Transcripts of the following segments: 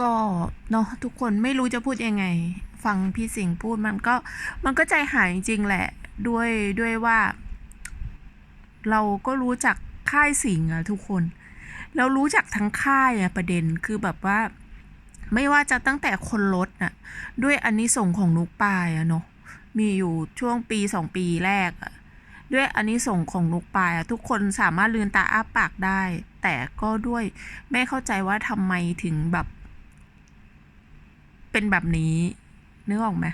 ก็เนาะทุกคนไม่รู้จะพูดยังไง ฟังพี่สิงห์พูดมันก็มันก็ใจหายจริงแหละ ด้วยด้วยว่า เราก็รู้จักค่ายสิงห์อะทุกคน เรารู้จักทั้งค่ายอะประเด็นคือแบบว่า ไม่ว่าจะตั้งแต่คนรถน่ะด้วยอันนี้ส่งของนุกปายอะเนาะมีอยู่ช่วงปีสองปีแรกอะด้วยอันนี้ส่งของนุกปายอะทุกคนสามารถลืนตาอ้าปากได้ แต่ก็ด้วยไม่เข้าใจว่าทำไมถึงแบบ เป็นแบบนี้นึกออกไหม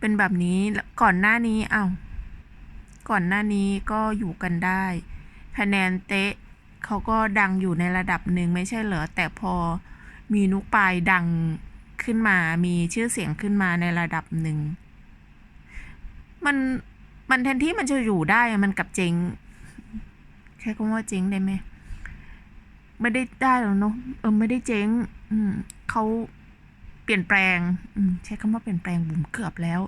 เป็นแบบนี้ก่อนหน้านี้เอ้าก่อนหน้านี้ก็อยู่กันได้คะแนนเตะเขาก็ดังอยู่ในระดับหนึ่งไม่ใช่เหรอแต่พอมีนุกปายดังขึ้นมา มีชื่อเสียงขึ้นมาในระดับหนึ่ง มันมันแทนที่มันจะอยู่ได้มันกับเจ๊งใช้คำว่าเจ๊งได้ไหมไม่ได้ได้หรอกเนาะเออไม่ได้เจ๊ง อืมเขา เปลี่ยนแปลงใช้คำว่าเปลี่ยนแปลงบุ๋มเกือบแล้ว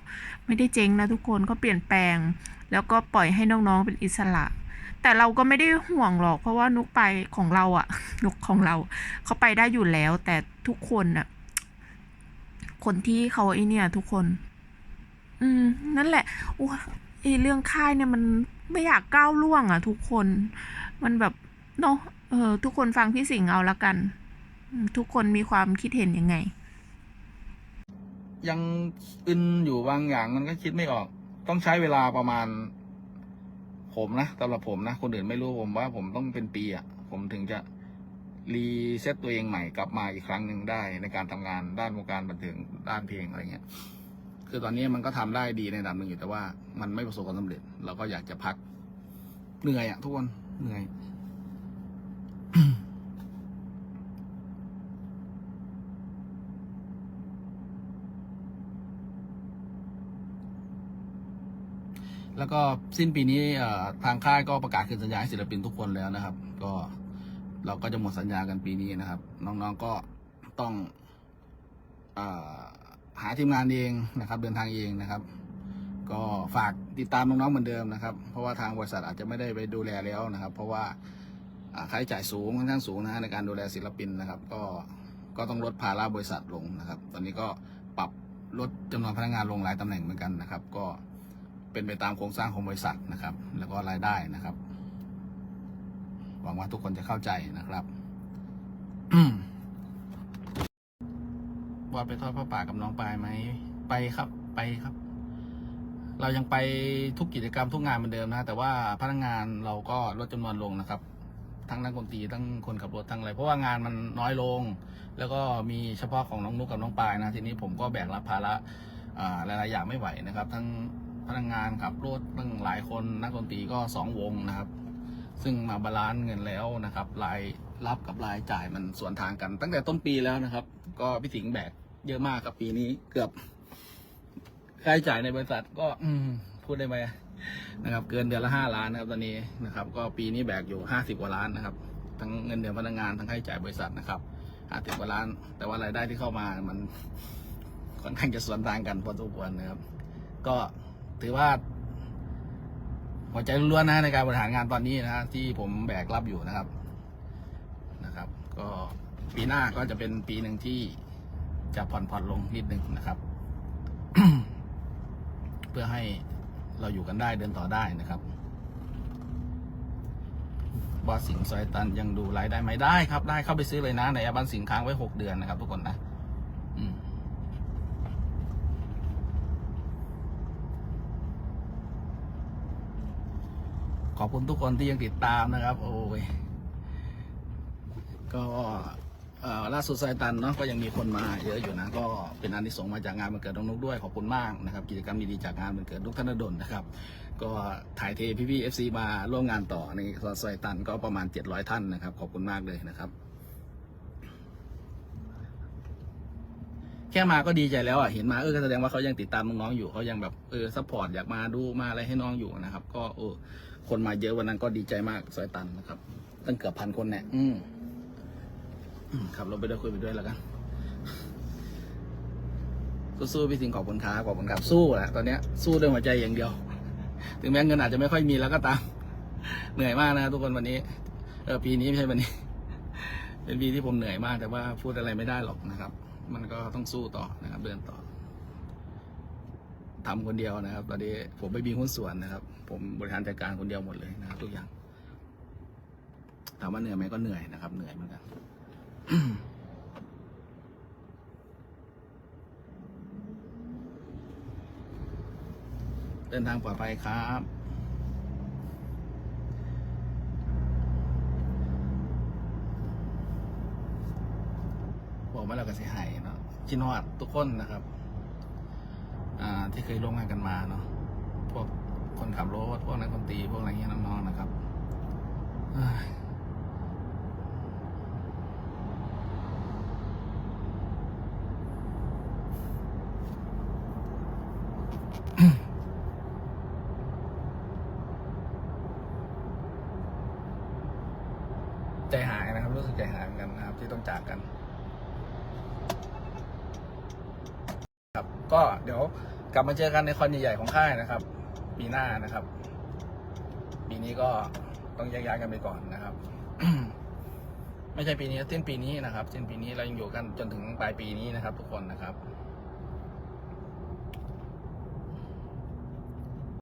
ไม่ได้เจ๊งนะทุกคนก็เปลี่ยนแปลง แล้วก็ปล่อยให้น้องๆเป็นอิสระ แต่เราก็ไม่ได้ห่วงหรอก เพราะว่านุกไปของเราอะนุกของเราเขาไปได้อยู่แล้ว แต่ทุกคนอะคนที่เขาไอเนี่ย ทุกคน อืม นั่นแหละโอ้ไอเรื่องค่ายเนี่ยมันไม่อยากก้าวล่วงอะทุกคน มันแบบเนาะเออทุกคนฟังพี่สิงห์เอาละกัน ทุกคนมีความคิดเห็นยังไง ยังอึนอยู่บางอย่างมันก็คิดไม่ออก ต้องใช้เวลาประมาณ ผมนะสำหรับผมนะคนอื่นไม่รู้ผมว่า ผมต้องเป็นปีอะผมถึงจะรีเซ็ตตัวเองใหม่กลับมาอีกครั้งหนึ่งได้ในการทำงานด้านวงการบันเทิงด้านเพลงอะไรเงี้ย คือตอนนี้มันก็ทำได้ดีในระดับหนึ่งอยู่แต่ว่า มันไม่ประสบความสำเร็จ เราก็อยากจะพักเหนื่อยอะทุกคนเหนื่อย แล้วก็สิ้นปีนี้ทางค่ายก็ประกาศคืนสัญญาให้ศิลปินทุกคนแล้วนะครับ ก็เราก็จะหมดสัญญากันปีนี้นะครับ น้องๆก็ต้องอหาทีมงานเองนะครับ เดินทางเองนะครับ ก็ฝากติดตามน้องๆเหมือนเดิมนะครับ เพราะว่าทางบริษัทอาจจะไม่ได้ไปดูแลแล้วนะครับ เพราะว่าค่าใช้จ่ายสูงค่อนข้างสูงนะในการดูแลศิลปินนะครับ ก็ก็ต้องลดภาระบริษัทลงนะครับ ตอนนี้ก็ปรับลดจำนวนพนักงานลงหลายตำแหน่งเหมือนกันนะครับ ก็ เป็นไปตามโครงสร้างของบริษัทนะครับ แล้วก็รายได้นะครับ หวังว่าทุกคนจะเข้าใจนะครับว่าไปทอดผ้าป่ากับน้องปายไหมไปครับ ไปครับ เรายังไปทุกกิจกรรมทุกงานเหมือนเดิมนะ แต่ว่าพนักงานเราก็ลดจำนวนลงนะครับ ทั้งนักดนตรีทั้งคนขับรถทั้งอะไร เพราะว่างานมันน้อยลง แล้วก็มีเฉพาะของน้องนุกกับน้องปายนะ ทีนี้ผมก็แบกรับภาระอ่าหลายๆอย่างไม่ไหวนะครับ ทั้ง พนักงานขับรถตั้งหลายคนนักดนตรีก็สองวงนะครับ ซึ่งมาบาลานซ์เงินแล้วนะครับรายรับกับรายจ่ายมันส่วนทางกัน ตั้งแต่ต้นปีแล้วนะครับ ก็พี่สิงห์แบกเยอะมากกับปีนี้เกือบค่าใช้จ่ายในบริษัทก็ อืพูดได้ไหมนะครับ เกินเดือนละห้าล้านนะครับตอนนี้นะครับ ก็ปีนี้แบกอยู่ห้าสิบกว่าล้านนะครับ ทั้งเงินเดือนพนักงานทั้งค่าใช้จ่ายบริษัทนะครับห้าสิบกว่าล้าน แต่ว่ารายได้ที่เข้ามามันค่อนข้างจะสวนทางกันพอสมควรนะครับ ก็ ถือว่าหัวใจล้วนๆนะในการบริหารงานตอนนี้นะฮะที่ผมแบกรับอยู่นะครับนะครับ ก็ปีหน้าก็จะเป็นปีหนึ่งที่จะผ่อนผ่อนลงนิดนึงนะครับ เพื่อให้เราอยู่กันได้เดินต่อได้นะครับบอสสิงห์ซอยตันยังดูไลฟ์ได้ไหมได้ครับได้เข้าไปซื้อเลยนะในแอปบ้านสิงห์ค้างไว้หกเดือนนะครับทุกคนนะอืม ข อบคุณทุกคนที่ยังติดตามนะครับ โอ้ยก็ล่าสุดไซตันเนาะก็ยังมีคนมาเยอะอยู่นะ ก็เป็นอันที่ส่งมาจากงานวันเกิดน้องนุกด้วยขอบคุณมากนะครับ กิจกรรมดีๆจากงานวันเกิดนุกธนดลนะครับ ก็ถ่ายเทพี่พี่เอฟซีมาร่วมงานต่อในไซตันก็ประมาณ 700 ท่านนะครับ ขอบคุณมากเลยนะครับ แค่มาก็ดีใจแล้วอะเห็นมาเออแสดงว่าเขายังติดตามน้องๆอยู่เขายังแบบเออซัพพอร์ตอยากมาดูมาอะไรให้น้องอยู่นะครับ ก็เออ คนมาเยอะวันนั้นก็ดีใจมากซอยตันนะครับ ตั้งเกือบพันคนเนี่ยอืมอืมขับรถไปด้วยคุยไปด้วยแล้วกันสู้ๆพี่สิงห์ขอบคุณครับขอบคุณครับสู้แหละตอนเนี้ยสู้ด้วยหัวใจอย่างเดียว ถึงแม้เงินอาจจะไม่ค่อยมีแล้วก็ตาม เหนื่อยมากนะทุกคนวันนี้เออปีนี้ไม่ใช่วันนี้ เป็นปีที่ผมเหนื่อยมากแต่ว่าพูดอะไรไม่ได้หรอกนะครับ มันก็ต้องสู้ต่อนะครับ เดินต่อ ทำคนเดียวนะครับ ตอนนี้ผมไม่มีหุ้นส่วนนะครับ ผมบริหารจัดการคนเดียวหมดเลยนะครับ ทุกอย่างถามว่าเหนื่อยไหมก็เหนื่อยนะครับ เหนื่อยเหมือนกันเดินทางปลอดภัยครับ บอกมาแล้วก็เสียหายเนาะชินฮอดทุกคนนะครับ ที่เคยร่วมงานกันมาเนาะพวกคนขับรถพวกนักดนตรีพวกอะไรเงี้ยน้องๆนะครับใจหายนะครับ รู้สึกใจหายเหมือนกันนะครับ ที่ต้องจากกัน ครับ ก็เดี๋ยว กลับมาเจอกันในคอนใหญ่ๆของค่ายนะครับ ปีหน้านะครับ ปีนี้ก็ต้องแยกย้ายกันไปก่อนนะครับ ไม่ใช่ปีนี้สิ้นปีนี้นะครับสิ้นปีนี้เรายังอยู่กันจนถึงปลายปีนี้นะครับ ทุกคนนะครับ